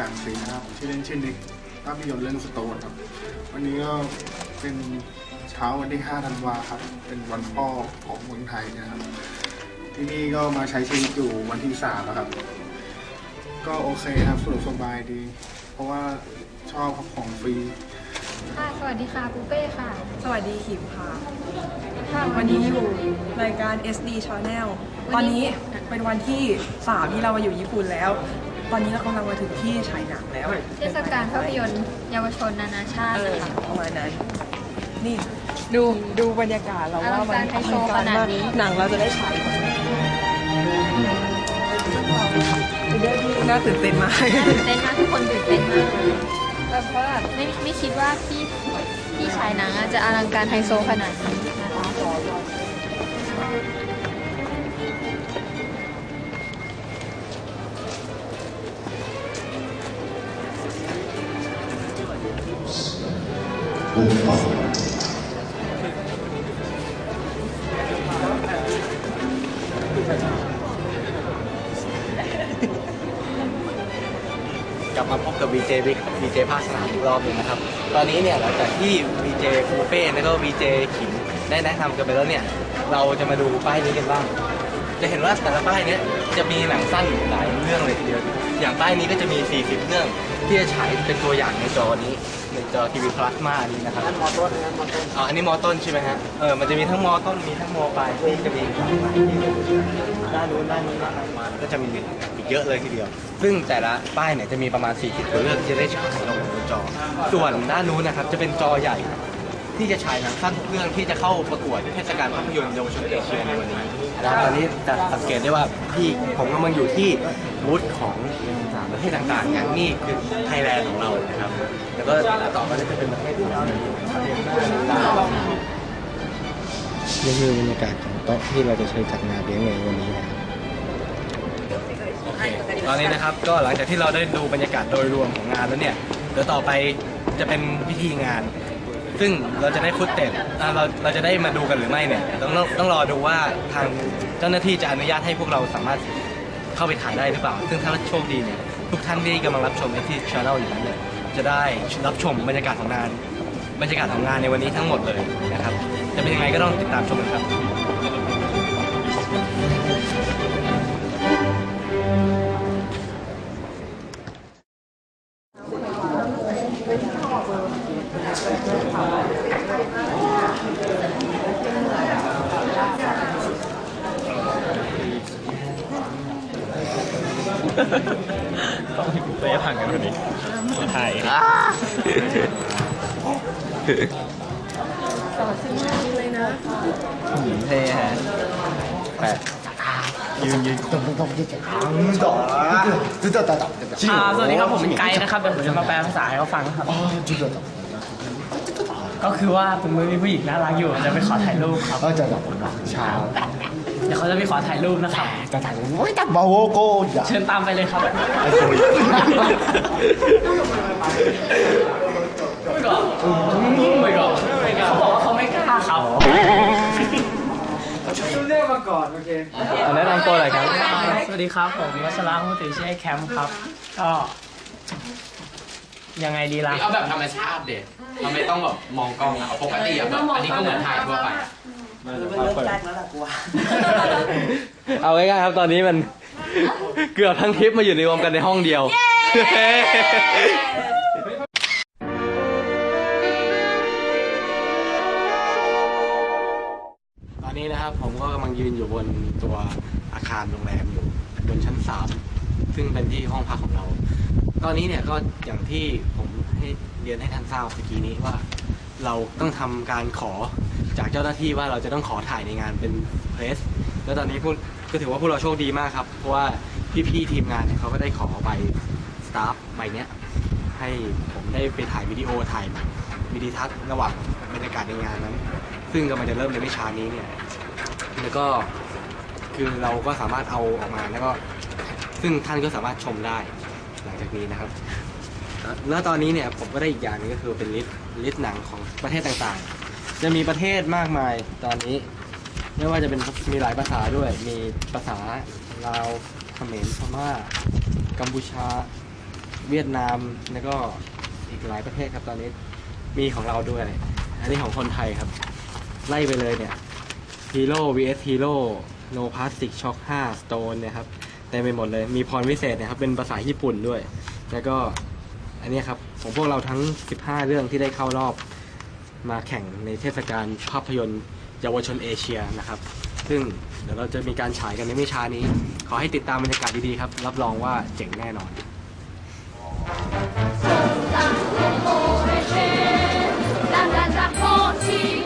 การศรีนะครับชื่อเล่นชื่อนิกภาพยนตร์เรื่องสโตนครับ วันนี้ก็เป็นเช้าวันที่ 5 ธันวาครับ เป็นวันพ่อของเมืองไทยนะครับ ที่นี่ก็มาใช้ชีวิตอยู่วันที่ 3 แล้วครับ ก็โอเคครับสะดวกสบายดี เพราะว่าชอบครับของฟรี ค่ะ สวัสดีค่ะปูเป้ค่ะ สวัสดีขิมค่ะ ค่ะวันนี้อยู่รายการ SD Channel ตอนนี้เป็นวันที่ 3 ที่เรามาอยู่ญี่ปุ่นแล้ว ตอนนี้เรากำลังมาถึงที่ฉายหนังแล้วเทศกาลภาพยนตร์เยาวชนนานาชาติเออนะคะ ประมาณนั้นนี่ดูดูบรรยากาศเราว่ามันอลังการไฮโซขนาดนี้ หนังเราจะได้ฉายก่อนน่าตื่นเต้นมากน่าตื่นเต้นมากทุกคนตื่นเต้นมากแบบว่าแบบไม่ไม่คิดว่าพี่พี่ชายหนังอะจะอลังการไฮโซขนาดนี้นะคะ กลับมาพบกับ VJ บิ๊ก VJ ภาคสนามอีกรอบหนึ่งนะครับ ตอนนี้เนี่ยหลังจากที่ VJ คูเป้แล้วก็ VJ ขิมได้แนะนำกันไปแล้วเนี่ย เราจะมาดูป้ายนี้กันบ้าง จะเห็นว่าแต่ละป้ายเนี้ยจะมีหนังสั้นหลายเรื่องเลยทีเดียว อย่างป้ายนี้ก็จะมี 40 เรื่องที่จะฉายเป็นตัวอย่างในจอนี้ ในจอทีวีพลาสมานี้นะครับมอต้นอ๋ออันนี้มอต้นใช่ไหมฮะเออมันจะมีทั้งมอต้นมีทั้งมอปลายที่จะมีหลากหลายที่ด้านนู้นด้านนี้ด้านนั้นมาก็จะมีอีกเยอะเลยทีเดียว ซึ่งแต่ละป้ายเนี่ยจะมีประมาณ40ตัวเลือกที่จะได้ฉายลงบนจอ ส่วนด้านนู้นนะครับจะเป็นจอใหญ่ที่จะฉายหนังสั้นทุกเรื่องที่จะเข้าประกวดเทศกาลภาพยนตร์เยาวชนเอเชียในวันนี้แล้วตอนนี้จะสังเกตได้ว่าพี่ผมกำลังอยู่ที่บูธของ ประเทศต่างๆอย่างนี้คือไทยแลนด์ของเรานะครับแล้วก็ต่อมาจะเป็นประเทศองเรานี่คือบรรยากาศของโต๊ะที่เราจะใช้จัดงานเลี้ยงในวันนี้นะครับตอนนี้นะครับก็หลังจากที่เราได้ดูบรรยากาศโดยรวมของงานแล้วเนี่ยเดี๋ยวต่อไปจะเป็นพิธีงาน ซึ่งเราจะได้ฟุตเต็ดเราเราจะได้มาดูกันหรือไม่เนี่ยต้องต้องรอดูว่าทางเจ้าหน้าที่จะอนุญาตให้พวกเราสามารถ เข้าไปถ่ายได้หรือเปล่า ซึ่งถ้าโชคดีเนี่ยทุกท่านที่กำลังรับชมที่ช anel อยู่นั้นเนี่ยจะได้รับชมบรรยากาศของงาน บรรยากาศของงานในวันนี้ทั้งหมดเลยนะครับ จะเป็นยังไงก็ต้องติดตามชมกันครับ ระยะห่างกันพอดีถ่ายเท่ฮะแปดยืนยืนอ่าสวัสดีครับผมเป็นไกด์นะครับเดี๋ยวผมจะมาแปลภาษาให้เขาฟังนะครับก็คือว่าตรงนู้นมีผู้หญิงน่ารักอยู่จะไปขอถ่ายรูปครับ เดี๋ยวเขาจะไปขอถ่ายรูปนะครับเชิญตามไปเลยครับไม่ก่อนไม่ก่อนเขาบอกว่าเขาไม่กล้าครับแนะนำตัวหน่อยครับ สวัสดีครับ ผมวัชระมุติเช่แคมป์ครับ ก็ยังไงดีล่ะ เอาแบบธรรมชาติเด็ดเราไม่ต้องแบบมองกล้องอะเอาปกติอะแบบอันนี้ก็เหมือนถ่ายทั่วไป อะเอาง่ายๆครับตอนนี้มัน เกือบทั้งทริปมาอยู่ในรวมกันในห้องเดียว ตอนนี้นะครับผมก็กำลังยืนอยู่บนตัวอาคารโรงแรมอยู่บนชั้นสามซึ่งเป็นที่ห้องพักของเรา ตอนนี้เนี่ยก็อย่างที่ผมให้เรียนให้ท่านทราบเมื่อกี้นี้ว่า เราต้องทำการขอ จากเจ้าหน้าที่ว่าเราจะต้องขอถ่ายในงานเป็นเพรสแล้วตอนนี้พวกก็ถือว่าพวกเราโชคดีมากครับ เพราะว่าพี่ๆทีมงานเนี่ยเขาก็ได้ขอใบสตาฟใบเนี้ยให้ผมได้ไปถ่ายวิดีโอถ่ายวิดีทัศน์ระหว่างบรรยากาศในงานนั้น ซึ่งกำลังจะเริ่มในไม่ช้านี้เนี่ยแล้วก็คือเราก็สามารถเอาออกมาแล้วก็ซึ่งท่านก็สามารถชมได้หลังจากนี้นะครับ แล้วตอนนี้เนี่ยผมก็ได้อีกอย่างหนึงก็คือเป็นลิสต์ลิสต์หนังของประเทศต่างๆ จะมีประเทศมากมายตอนนี้ ไม่ว่าจะเป็นมีหลายภาษาด้วย มีภาษาลาวเขมรพม่า กัมพูชา เวียดนามแล้วก็อีกหลายประเทศครับตอนนี้มีของเราด้วย อันนี้ของคนไทยครับ ไล่ไปเลยเนี่ย Hero vs Hero No Plastic Shock 5 Stone เนี่ยครับเต็มไปหมดเลยมีพรวิเศษเนะครับเป็นภาษาญี่ปุ่นด้วย แล้วก็อันนี้ครับของพวกเราทั้ง 15 เรื่องที่ได้เข้ารอบ มาแข่งในเทศกาลภาพยนตร์เยาวชนเอเชียนะครับ ซึ่งเดี๋ยวเราจะมีการฉายกันในไม่ช้านี้ ขอให้ติดตามบรรยากาศดีๆครับ รับรองว่าเจ๋งแน่นอน Thank you.